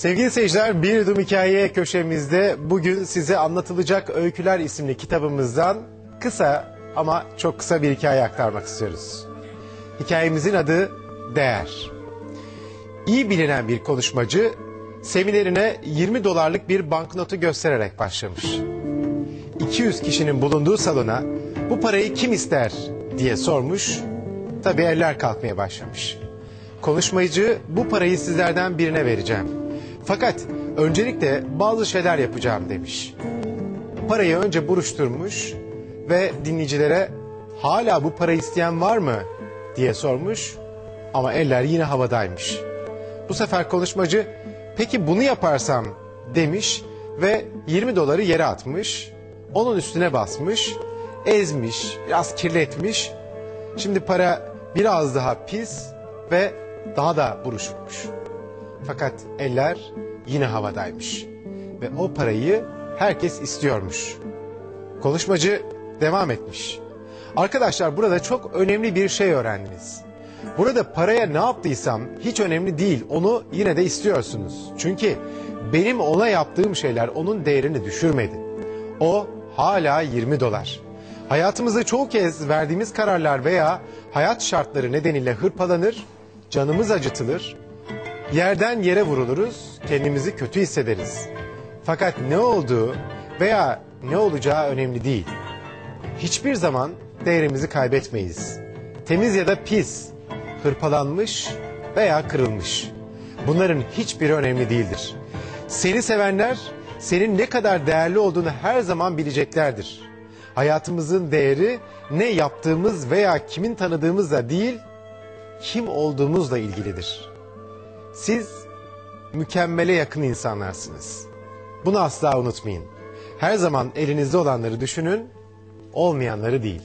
Sevgili seyirciler, Bir Yudum Hikaye köşemizde bugün size Anlatılacak Öyküler isimli kitabımızdan kısa ama çok kısa bir hikaye aktarmak istiyoruz. Hikayemizin adı Değer. İyi bilinen bir konuşmacı seminerine 20 dolarlık bir banknotu göstererek başlamış. 200 kişinin bulunduğu salona bu parayı kim ister diye sormuş. Tabii eller kalkmaya başlamış. Konuşmacı bu parayı sizlerden birine vereceğim. Fakat öncelikle bazı şeyler yapacağım demiş. Parayı önce buruşturmuş ve dinleyicilere hala bu parayı isteyen var mı diye sormuş ama eller yine havadaymış. Bu sefer konuşmacı peki bunu yaparsam demiş ve 20 doları yere atmış. Onun üstüne basmış, ezmiş, biraz kirletmiş. Şimdi para biraz daha pis ve daha da buruşukmuş. Fakat eller yine havadaymış. Ve o parayı herkes istiyormuş. Konuşmacı devam etmiş. Arkadaşlar burada çok önemli bir şey öğrendiniz. Burada paraya ne yaptıysam hiç önemli değil. Onu yine de istiyorsunuz. Çünkü benim ona yaptığım şeyler onun değerini düşürmedi. O hala 20 dolar. Hayatımızda çoğu kez verdiğimiz kararlar veya hayat şartları nedeniyle hırpalanır, canımız acıtılır, yerden yere vuruluruz, kendimizi kötü hissederiz. Fakat ne olduğu veya ne olacağı önemli değil. Hiçbir zaman değerimizi kaybetmeyiz. Temiz ya da pis, hırpalanmış veya kırılmış. Bunların hiçbiri önemli değildir. Seni sevenler senin ne kadar değerli olduğunu her zaman bileceklerdir. Hayatımızın değeri ne yaptığımız veya kimin tanıdığımızla değil, kim olduğumuzla ilgilidir. Siz mükemmele yakın insanlarsınız. Bunu asla unutmayın. Her zaman elinizde olanları düşünün, olmayanları değil.